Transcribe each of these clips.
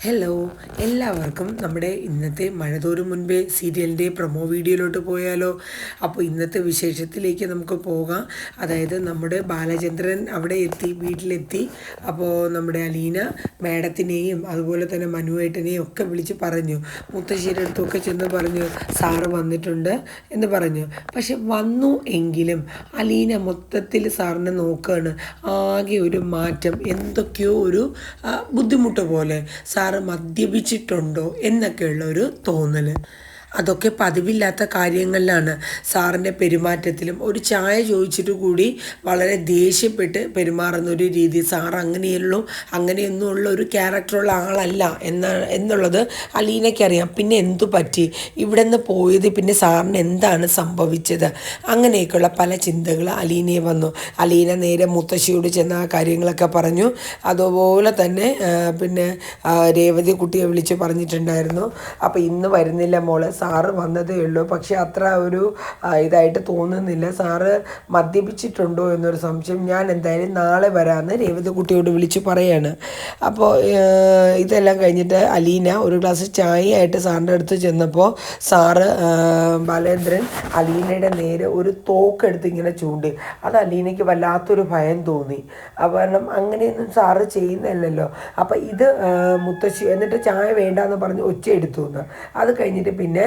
Hello എല്ലാവർക്കും നമ്മുടെ ഇന്നത്തെ മഴതോറും മുൻപേ സീരിയലിന്റെ പ്രൊമോ വീഡിയോയിലോട്ട് പോയാലോ. അപ്പോൾ ഇന്നത്തെ വിശേഷത്തിലേക്ക് നമുക്ക് പോകാം. അതായത് നമ്മുടെ ബാലചന്ദ്രൻ അവിടെ എത്തി വീട്ടിലെത്തി. അപ്പോൾ നമ്മുടെ അലീന മാഡത്തിനെയും അതുപോലെ തന്നെ മനുവേട്ടനെയും ഒക്കെ വിളിച്ച് പറഞ്ഞു. മുത്തശ്ശിയുടെ അടുത്തൊക്കെ ചെന്ന് പറഞ്ഞു സാറ് വന്നിട്ടുണ്ട് എന്ന് പറഞ്ഞു. പക്ഷെ വന്നു എങ്കിലും അലീന മൊത്തത്തിൽ സാറിനെ നോക്കുകയാണ് ആകെ ഒരു മാറ്റം എന്തൊക്കെയോ ഒരു ബുദ്ധിമുട്ട് പോലെ. സാറ് മദ്യപിച്ചിട്ടുണ്ടോ എന്നൊക്കെയുള്ള ഒരു തോന്നൽ അതൊക്കെ പതിവില്ലാത്ത കാര്യങ്ങളിലാണ് സാറിന്റെ പെരുമാറ്റത്തിലും. ഒരു ചായ ചോദിച്ചിട്ട് കൂടി വളരെ ദേഷ്യപ്പെട്ട് പെരുമാറുന്ന ഒരു രീതി. സാർ അങ്ങനെയുള്ളൂ അങ്ങനെയൊന്നുമുള്ള ഒരു ക്യാരക്ടറുള്ള ആളല്ല എന്ന എന്നുള്ളത് അലീനയ്ക്കറിയാം പിന്നെ എന്തു പറ്റി? ഇവിടെ നിന്ന് പോയത് പിന്നെ സാറിന് എന്താണ് സംഭവിച്ചത്? അങ്ങനെയൊക്കെയുള്ള പല ചിന്തകൾ അലീനയെ വന്നു. അലീന നേരെ മുത്തശ്ശിയോട് ചെന്ന ആ കാര്യങ്ങളൊക്കെ പറഞ്ഞു. അതുപോലെ തന്നെ പിന്നെ രേവതി കുട്ടിയെ വിളിച്ച് പറഞ്ഞിട്ടുണ്ടായിരുന്നു. അപ്പോൾ ഇന്ന് വരുന്നില്ല മോൾ. സാറ് വന്നതേ ഉള്ളൂ. പക്ഷേ അത്ര ഒരു ഇതായിട്ട് തോന്നുന്നില്ല. സാറ് മദ്യപിച്ചിട്ടുണ്ടോ എന്നൊരു സംശയം ഞാൻ എന്തായാലും നാളെ വരാമെന്ന് രേവതി കുട്ടിയോട് വിളിച്ച് പറയാണ്. അപ്പോൾ ഇതെല്ലാം കഴിഞ്ഞിട്ട് അലീന ഒരു ഗ്ലാസ് ചായയായിട്ട് സാറിന്റെ അടുത്ത് ചെന്നപ്പോൾ സാറ് ബാലേന്ദ്രൻ അലീനയുടെ നേരെ ഒരു തോക്കെടുത്ത് ഇങ്ങനെ ചൂണ്ടി. അത് അലീനയ്ക്ക് വല്ലാത്തൊരു ഭയം തോന്നി. കാരണം അങ്ങനെയൊന്നും സാറ് ചെയ്യുന്നില്ലല്ലോ അപ്പം ഇത് മുത്തശ്ശി എന്നിട്ട് ചായ വേണ്ടാന്ന് പറഞ്ഞ് ഒച്ച എടുത്തു എന്ന്. അത് കഴിഞ്ഞിട്ട് പിന്നെ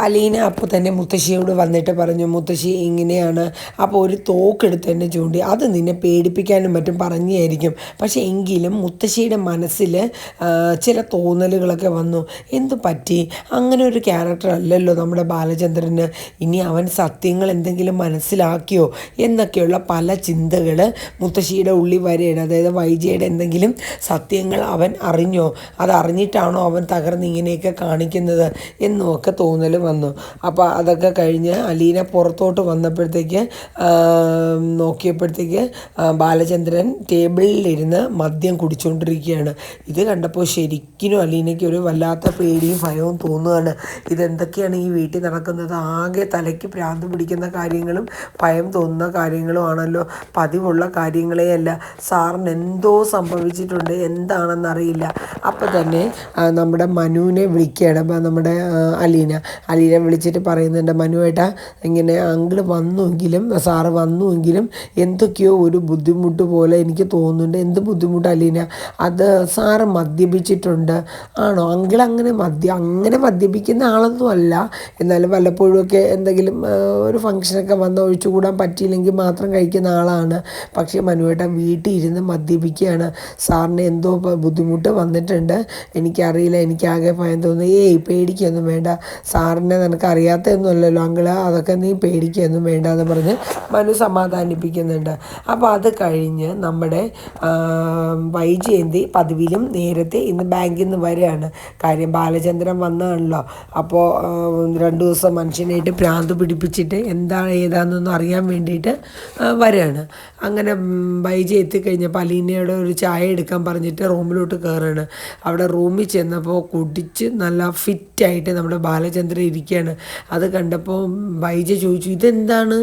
അലീന അപ്പോൾ തന്നെ മുത്തശ്ശിയോട് വന്നിട്ട് പറഞ്ഞു മുത്തശ്ശി ഇങ്ങനെയാണ്. അപ്പോൾ ഒരു തോക്കെടുത്ത് എന്നെ ചൂണ്ടി. അത് നിന്നെ പേടിപ്പിക്കാനും മറ്റും പറഞ്ഞായിരിക്കും പക്ഷേ എങ്കിലും മുത്തശ്ശിയുടെ മനസ്സിൽ ചില തോന്നലുകളൊക്കെ വന്നു. എന്തു പറ്റി? അങ്ങനെ ഒരു ക്യാരക്ടർ അല്ലല്ലോ നമ്മുടെ ബാലചന്ദ്രന്. ഇനി അവൻ സത്യങ്ങൾ എന്തെങ്കിലും മനസ്സിലാക്കിയോ? എന്നൊക്കെയുള്ള പല ചിന്തകൾ മുത്തശ്ശിയുടെ ഉള്ളിൽ വരെയാണ്. അതായത് വൈജയുടെ എന്തെങ്കിലും സത്യങ്ങൾ അവൻ അറിഞ്ഞോ? അത് അറിഞ്ഞിട്ടാണോ അവൻ തകർന്ന് ഇങ്ങനെയൊക്കെ കാണിക്കുന്നത്? എന്നുമൊക്കെ തോന്നൽ വന്നു. അപ്പോൾ അതൊക്കെ കഴിഞ്ഞ് അലീന പുറത്തോട്ട് വന്നപ്പോഴത്തേക്ക് നോക്കിയപ്പോഴത്തേക്ക് ബാലചന്ദ്രൻ ടേബിളിലിരുന്ന് മദ്യം കുടിച്ചുകൊണ്ടിരിക്കുകയാണ് ഇത് കണ്ടപ്പോൾ ശരിക്കും അലീനയ്ക്ക് ഒരു വല്ലാത്ത പേടിയും ഭയവും തോന്നുകയാണ്. ഇതെന്തൊക്കെയാണ് ഈ വീട്ടിൽ നടക്കുന്നത്? ആകെ തലയ്ക്ക് ഭ്രാന്ത് പിടിക്കുന്ന കാര്യങ്ങളും ഭയം തോന്നുന്ന കാര്യങ്ങളും ആണല്ലോ പതിവുള്ള കാര്യങ്ങളെയല്ല. സാറിന് എന്തോ സംഭവിച്ചിട്ടുണ്ട് എന്താണെന്നറിയില്ല. അപ്പോൾ തന്നെ നമ്മുടെ മനുവിനെ വിളിക്കുകയാണ് നമ്മുടെ അലീന. അലീന വിളിച്ചിട്ട് പറയുന്നുണ്ട് മനുവേട്ടാ ഇങ്ങനെ അങ്കിൾ വന്നുവെങ്കിലും സാറ് വന്നുവെങ്കിലും എന്തൊക്കെയോ ഒരു ബുദ്ധിമുട്ട് പോലെ എനിക്ക് തോന്നുന്നുണ്ട്. എന്ത് ബുദ്ധിമുട്ട് അലീന? അത് സാറ് മദ്യപിച്ചിട്ടുണ്ട്. ആണോ? അങ്കിൾ അങ്ങനെ മദ്യ അങ്ങനെ മദ്യപിക്കുന്ന ആളൊന്നും അല്ല. എന്നാലും വല്ലപ്പോഴുമൊക്കെ എന്തെങ്കിലും ഒരു ഫംഗ്ഷനൊക്കെ വന്ന് ഒഴിച്ചുകൂടാൻ പറ്റിയില്ലെങ്കിൽ മാത്രം കഴിക്കുന്ന ആളാണ്. പക്ഷേ മനുവേട്ട വീട്ടിൽ ഇരുന്ന് മദ്യപിക്കുകയാണ്. സാറിന് എന്തോ ബുദ്ധിമുട്ട് വന്നിട്ടുണ്ട്. എനിക്കറിയില്ല എനിക്കാകെ ഭയം തോന്നുന്നു. ഏയ് പേടിക്കൊന്നും വേണ്ട. സാറിനെ നിനക്ക് അറിയാത്തതൊന്നുമല്ലല്ലോ അങ്കിൾ അതൊക്കെ നീ പേടിക്കുകയൊന്നും വേണ്ട എന്ന് പറഞ്ഞ് മനു സമാധാനിപ്പിക്കുന്നുണ്ട്. അപ്പോൾ അത് കഴിഞ്ഞ് നമ്മുടെ വൈജയന്തി പതിവിലും നേരത്തെ ഇന്ന് ബാങ്കിൽ നിന്ന് വരികയാണ്. കാര്യം ബാലചന്ദ്രൻ വന്നതാണല്ലോ. അപ്പോൾ രണ്ട് ദിവസം മനുഷ്യനായിട്ട് ഭ്രാന്ത് പിടിപ്പിച്ചിട്ട് എന്താണ് ഏതാണെന്നൊന്നും അറിയാൻ വേണ്ടിയിട്ട് വരികയാണ്. അങ്ങനെ വൈജി എത്തിക്കഴിഞ്ഞപ്പോൾ അലീനയുടെ ഒരു ചായ എടുക്കാൻ പറഞ്ഞിട്ട് റൂമിലോട്ട് കയറുകയാണ്. അവിടെ റൂമിൽ ചെന്നപ്പോൾ കുടിച്ച് നല്ല ഫിറ്റായിട്ട് നമ്മുടെ ബാലചന്ദ്രൻ ഇരിക്കുകയാണ് അത് കണ്ടപ്പോൾ വൈജ ചോദിച്ചു ഇതെന്താണ്?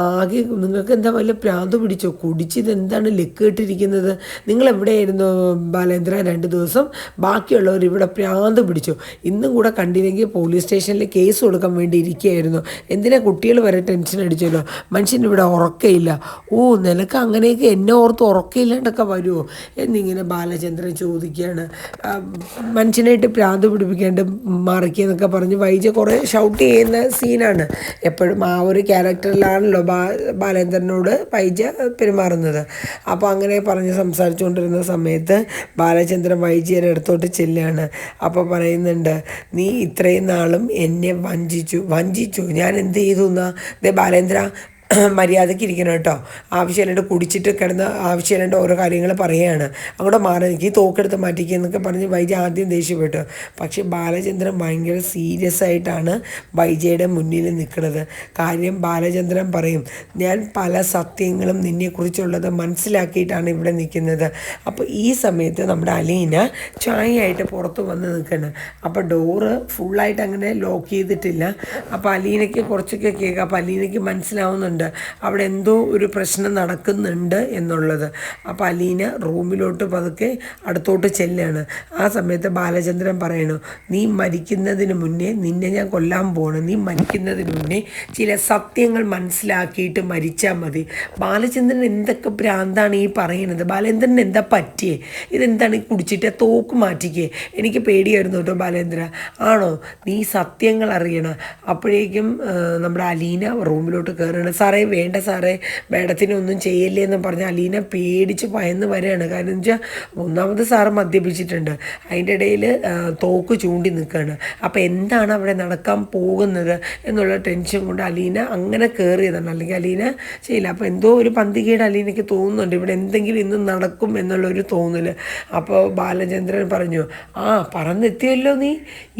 ആകെ നിങ്ങൾക്ക് എന്താ വല്ല പ്രാന്ത് പിടിച്ചോ? കുടിച്ച് ഇതെന്താണ് ലെക്ക് ഇട്ടിരിക്കുന്നത് നിങ്ങൾ എവിടെയായിരുന്നു ബാലേന്ദ്ര രണ്ട് ദിവസം? ബാക്കിയുള്ളവർ ഇവിടെ പ്രാന്ത് പിടിച്ചു? ഇന്നും കൂടെ കണ്ടില്ലെങ്കിൽ പോലീസ് സ്റ്റേഷനിൽ കേസ് കൊടുക്കാൻ വേണ്ടി ഇരിക്കുകയായിരുന്നു. എന്തിനാ കുട്ടികൾ വരെ ടെൻഷൻ അടിച്ചല്ലോ? മനുഷ്യൻ ഇവിടെ ഉറക്കയില്ല. ഓ നിനക്ക് അങ്ങനെയൊക്കെ എന്നെ ഓർത്ത് ഉറക്കയില്ലാണ്ടൊക്കെ വരുമോ എന്നിങ്ങനെ ബാലചന്ദ്രൻ ചോദിക്കുകയാണ്. മനുഷ്യനായിട്ട് പ്രാന്ത് പിടിപ്പിക്കാണ്ട് മറക്കിയെന്നൊക്കെ പറഞ്ഞ് വൈജ ഷൗട്ട് ചെയ്യുന്ന സീനാണ് എപ്പോഴും ആ ഒരു ക്യാരക്ടറിലാണല്ലോ ബാ ബാലേന്ദ്രനോട് വൈജ പെരുമാറുന്നത്. അപ്പോൾ അങ്ങനെ പറഞ്ഞ് സംസാരിച്ചുകൊണ്ടിരുന്ന സമയത്ത് ബാലചന്ദ്രൻ വൈജിയുടെ അടുത്തോട്ട് ചെല്ലുകയാണ് അപ്പോൾ പറയുന്നുണ്ട് നീ ഇത്രയും നാളും എന്നെ വഞ്ചിച്ചു വഞ്ചിച്ചു. ഞാൻ എന്ത് ചെയ്തു എന്നാ? ദേ ബാലേന്ദ്ര മര്യാദയ്ക്ക് ഇരിക്കണം കേട്ടോ. ആവശ്യമില്ലാണ്ട് കുടിച്ചിട്ട് കിടന്ന് ആവശ്യമില്ലാണ്ട് ഓരോ കാര്യങ്ങൾ പറയുകയാണ്. അങ്ങോട്ട് മാറി നിൽക്കി തോക്കെടുത്ത് മാറ്റിക്കുക എന്നൊക്കെ പറഞ്ഞ് വൈജ ആദ്യം ദേഷ്യപ്പെട്ടു. പക്ഷേ ബാലചന്ദ്രൻ ഭയങ്കര സീരിയസ് ആയിട്ടാണ് വൈജയുടെ മുന്നിൽ നിൽക്കുന്നത്. കാര്യം ബാലചന്ദ്രൻ പറയും ഞാൻ പല സത്യങ്ങളും നിന്നെക്കുറിച്ചുള്ളത് മനസ്സിലാക്കിയിട്ടാണ് ഇവിടെ നിൽക്കുന്നത്. അപ്പോൾ ഈ സമയത്ത് നമ്മുടെ അലീന ചായയായിട്ട് പുറത്ത് വന്ന് നിൽക്കണം അപ്പോൾ ഡോറ് ഫുള്ളായിട്ട് അങ്ങനെ ലോക്ക് ചെയ്തിട്ടില്ല. അപ്പോൾ അലീനയ്ക്ക് കുറച്ചൊക്കെ കേൾക്കാം. അപ്പോൾ അലീനയ്ക്ക് മനസ്സിലാവുന്നുണ്ട്. അറിയുന്നുണ്ട് അവിടെ എന്തോ ഒരു പ്രശ്നം നടക്കുന്നുണ്ട് എന്നുള്ളത്. അപ്പോൾ അലീന റൂമിലോട്ട് പതുക്കെ അടുത്തോട്ട് ചെല്ലുകയാണ് ആ സമയത്ത് ബാലചന്ദ്രൻ പറയണു നീ മരിക്കുന്നതിന് മുന്നേ നിന്നെ ഞാൻ കൊല്ലാൻ പോകണം നീ മരിക്കുന്നതിന് മുന്നേ ചില സത്യങ്ങൾ മനസ്സിലാക്കിയിട്ട് മരിച്ചാൽ മതി. ബാലചന്ദ്രൻ എന്തൊക്കെ ഭ്രാന്താണ് ഈ പറയുന്നത് ബാലചന്ദ്രൻ എന്താ പറ്റിയേ? ഇതെന്താണ് ഈ കുടിച്ചിട്ട് തോക്ക് മാറ്റിക്കേ? എനിക്ക് പേടിയായിരുന്നു കേട്ടോ ബാലേന്ദ്ര ആണോ? നീ സത്യങ്ങൾ അറിയണം. അപ്പോഴേക്കും നമ്മുടെ അലീന റൂമിലോട്ട് കയറുകയാണ് സാറേ വേണ്ട സാറേ മേഡത്തിനൊന്നും ചെയ്യല്ലേ എന്ന് പറഞ്ഞ് അലീന പേടിച്ച് ഭയന്ന് വരികയാണ്. കാരണം എന്ന് വെച്ചാൽ ഒന്നാമത് സാറ് മദ്യപിച്ചിട്ടുണ്ട്. അതിന്റെ ഇടയിൽ തോക്ക് ചൂണ്ടി നിൽക്കുകയാണ്. അപ്പോൾ എന്താണ് അവിടെ നടക്കാൻ പോകുന്നത് എന്നുള്ള ടെൻഷൻ കൊണ്ട് അലീന അങ്ങനെ കയറിയതാണ് അല്ലെങ്കിൽ അലീന ചെയ്യില്ല. അപ്പോൾ എന്തോ ഒരു പന്തികേട് അലീനയ്ക്ക് തോന്നുന്നുണ്ട്. ഇവിടെ എന്തെങ്കിലും ഇന്ന് നടക്കും എന്നുള്ളൊരു തോന്നൽ അപ്പോൾ ബാലചന്ദ്രൻ പറഞ്ഞു ആ പറന്നെത്തിയല്ലോ നീ.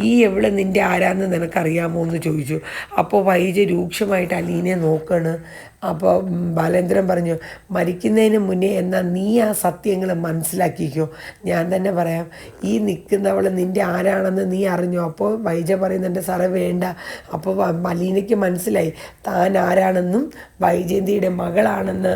ഈ എവിടെ നിന്റെ ആരാന്ന് നിനക്കറിയാമോ? എന്ന് ചോദിച്ചു. അപ്പോൾ വൈജ രൂക്ഷമായിട്ട് അലീനെ നോക്കാണ്. അപ്പോൾ ബാലേന്ദ്രൻ പറഞ്ഞു മരിക്കുന്നതിന് മുന്നേ എന്നാൽ നീ ആ സത്യങ്ങൾ മനസ്സിലാക്കിക്കോ. ഞാൻ തന്നെ പറയാം ഈ നിൽക്കുന്നവൾ നിന്റെ ആരാണെന്ന് നീ അറിഞ്ഞോ? അപ്പോൾ വൈജ പറയുന്നുണ്ട് സാറേ വേണ്ട. അപ്പോൾ മലീനയ്ക്ക് മനസ്സിലായി താൻ ആരാണെന്നും വൈജയന്തിയുടെ മകളാണെന്ന്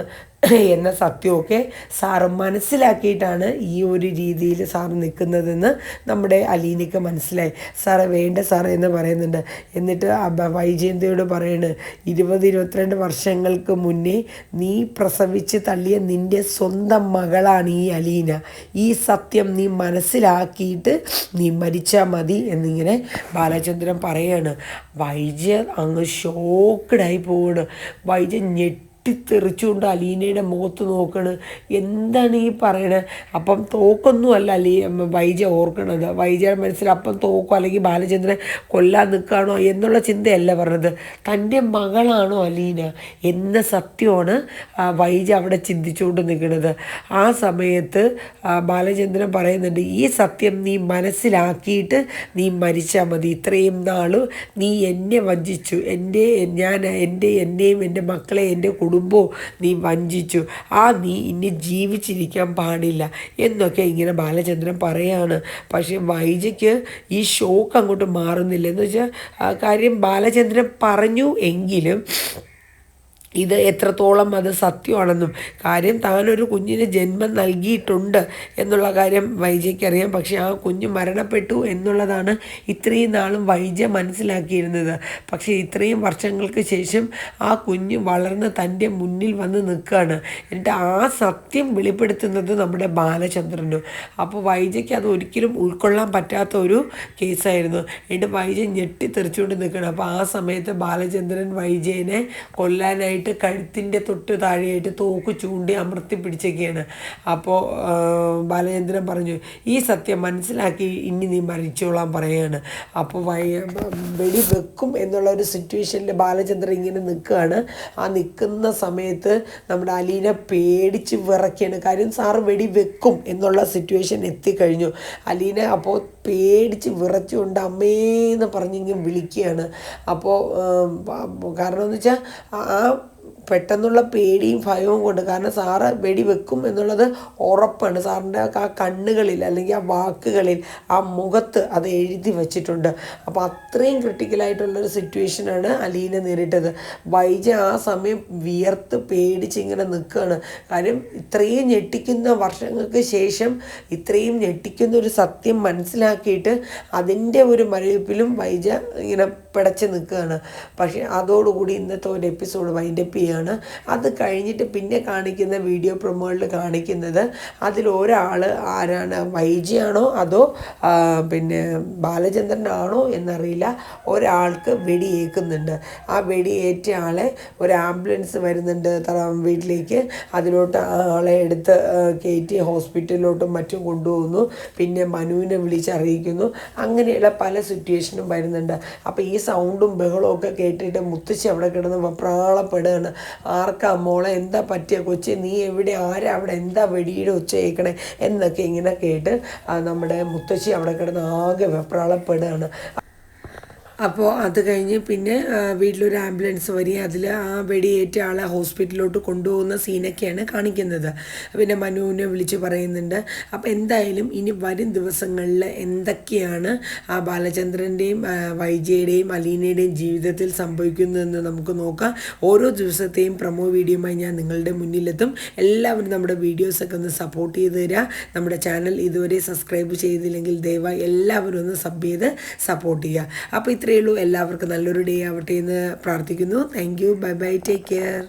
എന്ന സത്യമൊക്കെ സാറ് മനസ്സിലാക്കിയിട്ടാണ് ഈ ഒരു രീതിയിൽ സാർ നിൽക്കുന്നതെന്ന് നമ്മുടെ അലീനയ്ക്ക് മനസ്സിലായി. സാറ് വേണ്ട സാറ് എന്ന് പറയുന്നുണ്ട്. എന്നിട്ട് വൈജയന്തിയോട് പറയുന്നത് ഇരുപത് ഇരുപത്തിരണ്ട് വർഷങ്ങൾക്ക് മുന്നേ നീ പ്രസവിച്ച് തള്ളിയ നിന്റെ സ്വന്തം മകളാണ് ഈ അലീന. ഈ സത്യം നീ മനസ്സിലാക്കിയിട്ട് നീ മരിച്ചാൽ മതി എന്നിങ്ങനെ ബാലചന്ദ്രൻ പറയാണ്. വൈജ അങ്ങ് ഷോക്കഡായി പോവാണ്. വൈജ ഞെട്ടി പൊട്ടിത്തെറിച്ചുകൊണ്ട് അലീനയുടെ മുഖത്ത് നോക്കണ്. എന്താണ് ഈ പറയണത് അപ്പം തോക്കൊന്നുമല്ല അലീ വൈജ ഓർക്കണത്. വൈജയുടെ മനസ്സിൽ അപ്പം തോക്കോ അല്ലെങ്കിൽ ബാലചന്ദ്രൻ കൊല്ലാൻ നിൽക്കുകയാണോ എന്നുള്ള ചിന്തയല്ല പറഞ്ഞത്. തന്റെ മകളാണോ അലീന? എന്ന സത്യമാണ് വൈജ അവിടെ ചിന്തിച്ചുകൊണ്ട് നിൽക്കുന്നത് ആ സമയത്ത് ബാലചന്ദ്രൻ പറയുന്നുണ്ട് ഈ സത്യം നീ മനസ്സിലാക്കിയിട്ട് നീ മരിച്ചാൽ മതി. ഇത്രയും നാൾ നീ എന്നെ വഞ്ചിച്ചു. എന്റെ ഞാൻ എന്റെ എന്നെയും എന്റെ മക്കളെ എന്റെ കുടുംബവും നീ വഞ്ചിച്ചു. ആ നീ ഇനി ജീവിച്ചിരിക്കാൻ പാടില്ല എന്നൊക്കെ ഇങ്ങനെ ബാലചന്ദ്രൻ പറയാണ്. പക്ഷേ വൈജയ്ക്ക് ഈ ഷോക്ക് അങ്ങോട്ട് മാറുന്നില്ല. എന്ന് വെച്ചാൽ കാര്യം ബാലചന്ദ്രൻ പറഞ്ഞു എങ്കിലും ഇത് എത്രത്തോളം അത് സത്യമാണെന്നും കാര്യം താനൊരു കുഞ്ഞിന് ജന്മം നൽകിയിട്ടുണ്ട് എന്നുള്ള കാര്യം വൈജയ്ക്ക് അറിയാം പക്ഷേ ആ കുഞ്ഞ് മരണപ്പെട്ടു എന്നുള്ളതാണ് ഇത്രയും നാളും വൈജ മനസ്സിലാക്കിയിരുന്നത്. പക്ഷേ ഇത്രയും വർഷങ്ങൾക്ക് ശേഷം ആ കുഞ്ഞ് വളർന്ന് തന്റെ മുന്നിൽ വന്ന് നിൽക്കുകയാണ്. എന്നിട്ട് ആ സത്യം വെളിപ്പെടുത്തുന്നത് നമ്മുടെ ബാലചന്ദ്രനും. അപ്പോൾ വൈജയ്ക്ക് അത് ഒരിക്കലും ഉൾക്കൊള്ളാൻ പറ്റാത്ത ഒരു കേസായിരുന്നു. എന്നിട്ട് വൈജ ഞെട്ടിത്തെറിച്ചുകൊണ്ട് നിൽക്കണം അപ്പോൾ ആ സമയത്ത് ബാലചന്ദ്രൻ വൈജയനെ കൊല്ലാനായിട്ട് കഴുത്തിന്റെ തൊട്ട് താഴെയായിട്ട് തോക്ക് ചൂണ്ടി അമർത്തി പിടിച്ചൊക്കെയാണ്. അപ്പോൾ ബാലചന്ദ്രൻ പറഞ്ഞു ഈ സത്യം മനസ്സിലാക്കി ഇനി നീ മരിച്ചോളാൻ പറയുകയാണ് അപ്പോൾ വെടി വെക്കും എന്നുള്ള ഒരു സിറ്റുവേഷനിൽ ബാലചന്ദ്രൻ ഇങ്ങനെ നിൽക്കുകയാണ്. ആ നിൽക്കുന്ന സമയത്ത് നമ്മുടെ അലീനെ പേടിച്ച് വിറയ്ക്കുകയാണ്. കാര്യം സാറ് വെടി വെക്കും എന്നുള്ള സിറ്റുവേഷൻ എത്തിക്കഴിഞ്ഞു. അലീന അപ്പോൾ പേടിച്ച് വിറച്ചുകൊണ്ട് അമ്മേന്ന് പറഞ്ഞിങ്ങനെ വിളിക്കുകയാണ്. അപ്പോൾ കാരണം എന്ന് വെച്ചാൽ ആ പെട്ടെന്നുള്ള പേടിയും ഭയവും കൊണ്ട്. കാരണം സാറ് വെടി വെക്കും എന്നുള്ളത് ഉറപ്പാണ്. സാറിന്റെ ആ കണ്ണുകളിൽ അല്ലെങ്കിൽ ആ വാക്കുകളിൽ ആ മുഖത്ത് അത് എഴുതി വച്ചിട്ടുണ്ട്. അപ്പോൾ അത്രയും ക്രിട്ടിക്കലായിട്ടുള്ളൊരു സിറ്റുവേഷനാണ് അലീനെ നേരിട്ടത്. വൈജ ആ സമയം വിയർത്ത് പേടിച്ച് ഇങ്ങനെ നിൽക്കുകയാണ്. കാര്യം ഇത്രയും ഞെട്ടിക്കുന്ന വർഷങ്ങൾക്ക് ശേഷം ഇത്രയും ഞെട്ടിക്കുന്ന ഒരു സത്യം മനസ്സിലാക്കിയിട്ട് അതിന്റെ ഒരു മരവിപ്പിലും വൈജ ഇങ്ങനെ പിടച്ച് നിൽക്കുകയാണ്. പക്ഷേ അതോടുകൂടി ഇന്നത്തെ ഒരു എപ്പിസോഡ് വൈൻഡപ്പ് ചെയ്യാണ്. അത് കഴിഞ്ഞിട്ട് പിന്നെ കാണിക്കുന്ന വീഡിയോ പ്രൊമോകളിൽ കാണിക്കുന്നത് അതിൽ ഒരാൾ ആരാണ് വൈജിയാണോ അതോ പിന്നെ ബാലചന്ദ്രനാണോ എന്നറിയില്ല. ഒരാൾക്ക് വെടിയേക്കുന്നുണ്ട്. ആ വെടിയേറ്റ ആളെ ഒരു ആംബുലൻസ് വരുന്നുണ്ട് വീട്ടിലേക്ക്. അതിലോട്ട് ആളെ എടുത്ത് കയറ്റി ഹോസ്പിറ്റലിലോട്ടും മറ്റും കൊണ്ടുപോകുന്നു. പിന്നെ മനുവിനെ വിളിച്ചറിയിക്കുന്നു. അങ്ങനെയുള്ള പല സിറ്റുവേഷനും വരുന്നുണ്ട്. അപ്പോൾ ഈ സൗണ്ടും ബഹളവും ഒക്കെ കേട്ടിട്ട് മുത്തശ്ശി അവിടെ കിടന്ന് വെപ്രാളപ്പെടുകയാണ്. ആർക്കാ മോളെ എന്താ പറ്റിയ കൊച്ചി? നീ എവിടെ? ആരാ അവിടെ? എന്താ വെടിയുടെ ഒച്ച കേൾക്കണേ? എന്നൊക്കെ ഇങ്ങനെ കേട്ട് നമ്മുടെ മുത്തശ്ശി അവിടെ കിടന്ന് ആകെ വെപ്രാളപ്പെടുകയാണ്. അപ്പോൾ അത് കഴിഞ്ഞ് പിന്നെ വീട്ടിലൊരു ആംബുലൻസ് വരികയും അതിൽ ആ വെടിയേറ്റ ആളെ ഹോസ്പിറ്റലിലോട്ട് കൊണ്ടുപോകുന്ന സീനൊക്കെയാണ് കാണിക്കുന്നത്. പിന്നെ മനുവിനെ വിളിച്ച് പറയുന്നുണ്ട് അപ്പോൾ എന്തായാലും ഇനി വരും ദിവസങ്ങളിൽ എന്തൊക്കെയാണ് ആ ബാലചന്ദ്രന്റെയും വൈജയുടെയും അലീനയുടെയും ജീവിതത്തിൽ സംഭവിക്കുന്നതെന്ന് നമുക്ക് നോക്കാം. ഓരോ ദിവസത്തെയും പ്രൊമോ വീഡിയോയുമായി ഞാൻ നിങ്ങളുടെ മുന്നിലെത്തും. എല്ലാവരും നമ്മുടെ വീഡിയോസൊക്കെ ഒന്ന് സപ്പോർട്ട് ചെയ്ത് തരിക നമ്മുടെ ചാനൽ ഇതുവരെ സബ്സ്ക്രൈബ് ചെയ്തില്ലെങ്കിൽ ദയവായി എല്ലാവരും ഒന്ന് സബ് ചെയ്ത് സപ്പോർട്ട് ചെയ്യുക. അപ്പോൾ ഇത്രയേ ഉള്ളൂ. എല്ലാവർക്കും നല്ലൊരു ഡേ ആവട്ടെ എന്ന് പ്രാർത്ഥിക്കുന്നു. Thank you bye bye take care